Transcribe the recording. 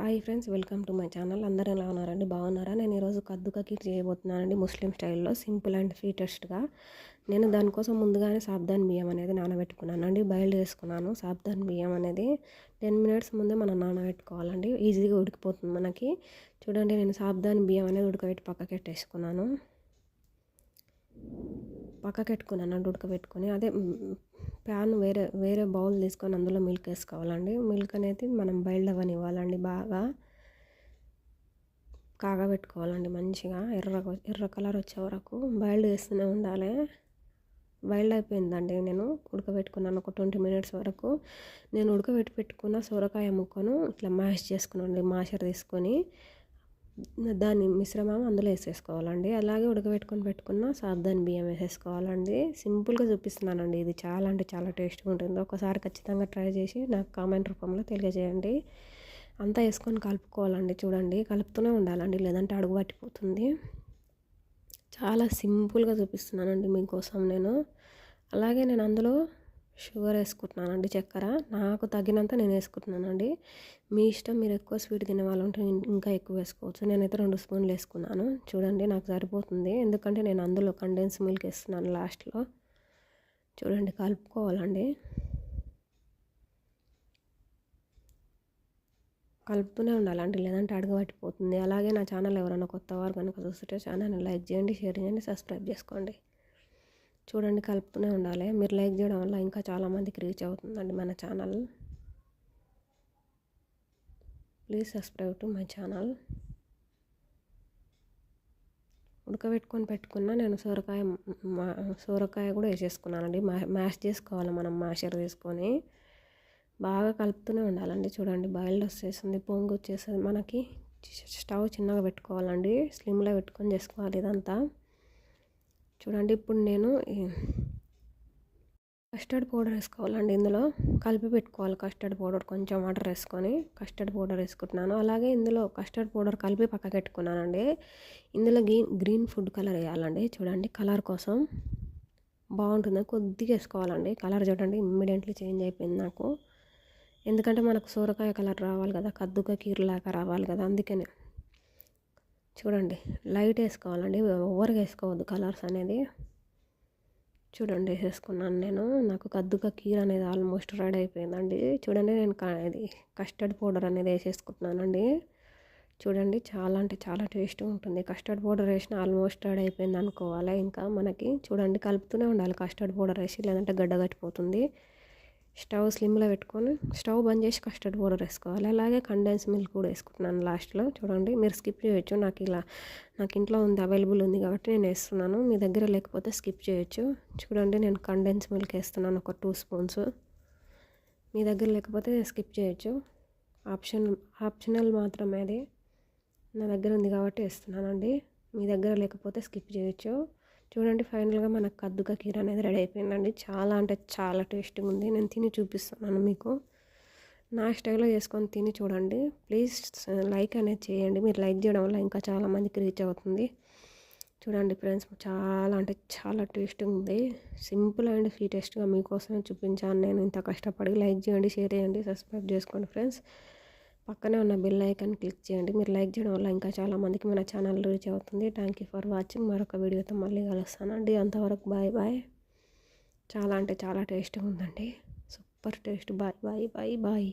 Hi friends welcome to my channel. అందరూ ఎలా ఉన్నారండి? బాగున్నారా? నేను ఈరోజు కద్దుకా కీర్ చేయబోతున్నానండి ముస్లిం స్టైల్లో సింపుల్ అండ్ స్వీటెస్ట్గా నేను దానికోసం ముందుగానే సాబ్దాన్ బియ్యం అనేది నానబెట్టుకున్నానండి బయలు చేసుకున్నాను. సాబ్దాన్ బియ్యం అనేది టెన్ మినిట్స్ ముందే మనం నానబెట్టుకోవాలండి. ఈజీగా ఉడికిపోతుంది మనకి. చూడండి నేను సాబ్దాన్ బియ్యం అనేది ఉడకబెట్టి పక్కకెట్టేసుకున్నాను. పెట్టేసుకున్నాను ఉడకబెట్టుకొని. అదే ప్యాన్ వేరే వేరే బౌల్ తీసుకొని అందులో మిల్క్ వేసుకోవాలండి. మిల్క్ అనేది మనం బయలు అవ్వనివ్వాలండి బాగా. కాగబెట్టుకోవాలండి మంచిగా. ఎర్ర ఎర్ర కలర్ వచ్చే వరకు బయలు వేస్తూనే ఉండాలి. బయలు అయిపోయిందండి నేను ఉడకబెట్టుకున్నాను ఒక ట్వంటీ మినిట్స్ వరకు. నేను ఉడకబెట్టి పెట్టుకున్న సొరకాయ ముక్కను ఇట్లా మ్యాష్ చేసుకున్నాను మాషర్ తీసుకొని. దాని మిశ్రమం అందులో వేసేసుకోవాలండి. అలాగే ఉడకబెట్టుకొని పెట్టుకున్న సాబ్దాని బియ్యం వేసేసుకోవాలండి. సింపుల్గా చూపిస్తున్నానండి ఇది. చాలా అంటే చాలా టేస్ట్గా ఉంటుంది. ఒకసారి ఖచ్చితంగా ట్రై చేసి నాకు కామెంట్ రూపంలో తెలియజేయండి. అంతా వేసుకొని కలుపుకోవాలండి. చూడండి కలుపుతూనే ఉండాలండి. లేదంటే అడుగు పట్టిపోతుంది. చాలా సింపుల్గా చూపిస్తున్నానండి మీకోసం నేను. అలాగే నేను అందులో షుగర్ వేసుకుంటున్నానండి చక్కెర. నాకు తగినంత నేను వేసుకుంటున్నానండి. మీ ఇష్టం మీరు ఎక్కువ స్వీట్ తినే వాళ్ళు ఉంటే ఇంకా ఎక్కువ వేసుకోవచ్చు. నేనైతే రెండు స్పూన్లు వేసుకున్నాను. చూడండి నాకు సరిపోతుంది. ఎందుకంటే నేను అందులో కండెన్స్ మిల్క్ వేస్తున్నాను లాస్ట్లో. చూడండి కలుపుకోవాలండి. కలుపుతూనే ఉండాలండి లేదంటే అడుగు పట్టిపోతుంది అలాగే నా ఛానల్ ఎవరైనా కొత్త వారు కనుక చూస్తుంటే ఛానల్ని లైక్ చేయండి షేర్ చేయండి సబ్స్క్రైబ్ చేసుకోండి. చూడండి కలుపుతూనే ఉండాలి. మీరు లైక్ చేయడం వల్ల ఇంకా చాలామందికి రీచ్ అవుతుందండి మన channel. Please subscribe to my channel. ఉడకబెట్టుకొని పెట్టుకున్న నేను సొరకాయ సొరకాయ కూడా వేసేసుకున్నానండి. మ్యాష్ చేసుకోవాలి మనం మ్యాషర్ తీసుకొని బాగా కలుపుతూనే ఉండాలండి. చూడండి బాయిల్డ్ వచ్చేసింది పొంగు వచ్చేస్తుంది మనకి. స్టవ్ చిన్నగా పెట్టుకోవాలండి. స్లిమ్లో పెట్టుకొని చేసుకోవాలి ఇదంతా. చూడండి ఇప్పుడు నేను కస్టర్డ్ పౌడర్ వేసుకోవాలండి. ఇందులో కలిపి పెట్టుకోవాలి కస్టర్డ్ పౌడర్ కొంచెం వాటర్ వేసుకొని కస్టర్డ్ పౌడర్ వేసుకుంటున్నాను. అలాగే ఇందులో కస్టర్డ్ పౌడర్ కలిపి పక్క పెట్టుకున్నానండి. ఇందులో గ్రీన్ గ్రీన్ ఫుడ్ కలర్ వేయాలండి. చూడండి కలర్ కోసం బాగుంటుంది. కొద్దిగా వేసుకోవాలండి. కలర్ చూడండి ఇమ్మీడియట్లీ చేంజ్ అయిపోయింది నాకు. ఎందుకంటే మనకు సూరకాయ కలర్ రావాలి కదా కద్దుక కీరులాగా రావాలి కదా అందుకనే చూడండి లైట్ వేసుకోవాలండి. ఓవర్గా వేసుకోవద్దు కలర్స్ అనేది. చూడండి వేసేసుకున్నాను నేను. నాకు కద్దుగా కీర్ అనేది ఆల్మోస్ట్ రెడీ అయిపోయిందండి. చూడండి నేను ఇది కస్టర్డ్ పౌడర్ అనేది వేసేసుకుంటున్నానండి. చూడండి చాలా అంటే చాలా టేస్ట్ ఉంటుంది. కస్టర్డ్ పౌడర్ వేసిన ఆల్మోస్ట్ రెడీ అయిపోయింది అనుకోవాలి ఇంకా మనకి. చూడండి కలుపుతూనే ఉండాలి కస్టర్డ్ పౌడర్ వేసి లేదంటే గడ్డ కట్టిపోతుంది. స్టవ్ స్లిమ్లో పెట్టుకొని స్టవ్ బంద్ చేసి కస్టర్డ్ పౌడర్ వేసుకోవాలి. అలాగే కండెన్స్ మిల్క్ కూడా వేసుకుంటున్నాను లాస్ట్లో. చూడండి మీరు స్కిప్ చేయొచ్చు. నాకు ఇలా నాకు ఇంట్లో ఉంది అవైలబుల్ ఉంది కాబట్టి నేను వేస్తున్నాను. మీ దగ్గర లేకపోతే స్కిప్ చేయొచ్చు. చూడండి నేను కండెన్స్ మిల్క్ వేస్తున్నాను ఒక టూ స్పూన్స్. మీ దగ్గర లేకపోతే స్కిప్ చేయొచ్చు. ఆప్షన్ ఆప్షనల్ మాత్రమే అది. నా దగ్గర ఉంది కాబట్టి వేస్తున్నానండి. మీ దగ్గర లేకపోతే స్కిప్ చేయొచ్చు. చూడండి ఫైనల్గా మనకు కద్దుక కీర అనేది రెడీ అయిపోయిందండి. చాలా అంటే చాలా టేస్టీగా ఉంది నేను తిని చూపిస్తున్నాను మీకు. నా స్టైల్లో చేసుకొని తిని చూడండి. ప్లీజ్ లైక్ అనేది చేయండి. మీరు లైక్ చేయడం వల్ల ఇంకా చాలామందికి రీచ్ అవుతుంది. చూడండి ఫ్రెండ్స్ చాలా అంటే చాలా టేస్ట్ ఉంది సింపుల్ అండ్ స్వీటెస్ట్గా మీకోసమే చూపించాను. నేను ఇంత కష్టపడి లైక్ చేయండి షేర్ చేయండి సబ్స్క్రైబ్ చేసుకోండి ఫ్రెండ్స్. పక్కనే ఉన్న బెల్ ఐకాన్ క్లిక్ చేయండి. మీరు లైక్ చేయడం వల్ల ఇంకా చాలామందికి మన ఛానల్ రీచ్ అవుతుంది. థ్యాంక్ యూ ఫర్ వాచింగ్ మరొక వీడియోతో మళ్ళీ కలుస్తానండి. అంతవరకు బాయ్ బాయ్ చాలా అంటే చాలా టేస్ట్గా ఉందండి. Super taste bye bye bye bye